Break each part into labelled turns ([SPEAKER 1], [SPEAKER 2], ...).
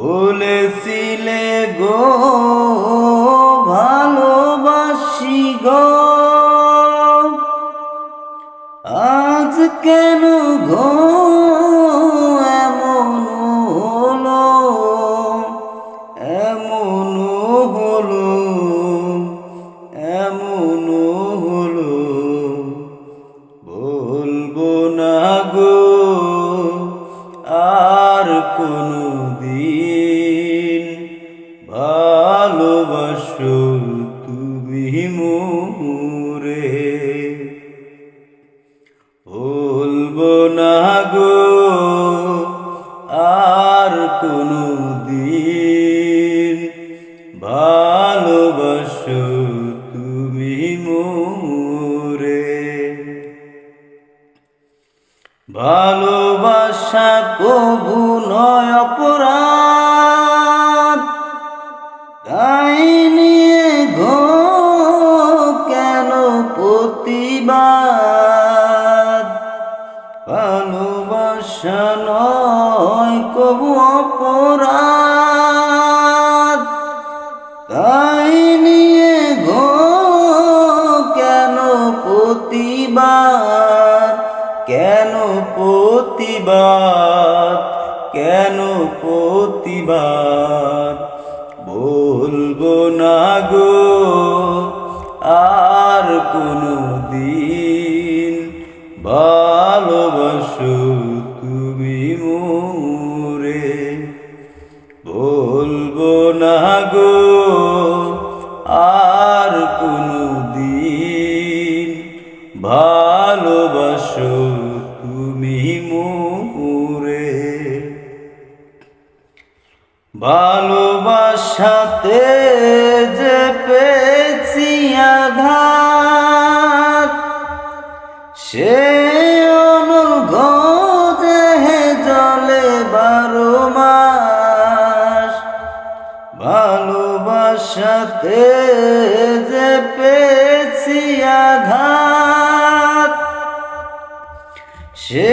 [SPEAKER 1] বলেছিলে গো ভালোবাসি গো। আজ কেন গো? ভালোবাসা কবু নয় অপরাধ। তাই নিয়ে গো কেন প্রতিবাদ? ভালোবাসা নয় কবু অপরাধ। তাই নিয়ে গো কেন প্রতিবাদ? প্রতিবাদ? কেন প্রতিবাদ? বলব না গো, আর কোনো দিন ভালোবাসো তুমি মোরে। বলব না গো, আর কোনো দিন ভালোবাসো ভালোবাসাতে যে পেয়েছি আঘাত, সে অনুগ দেহে জলে বারো মাস। ভালোবাসাতে যে পেয়েছি আঘাত, সে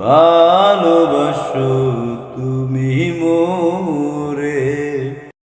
[SPEAKER 1] দিন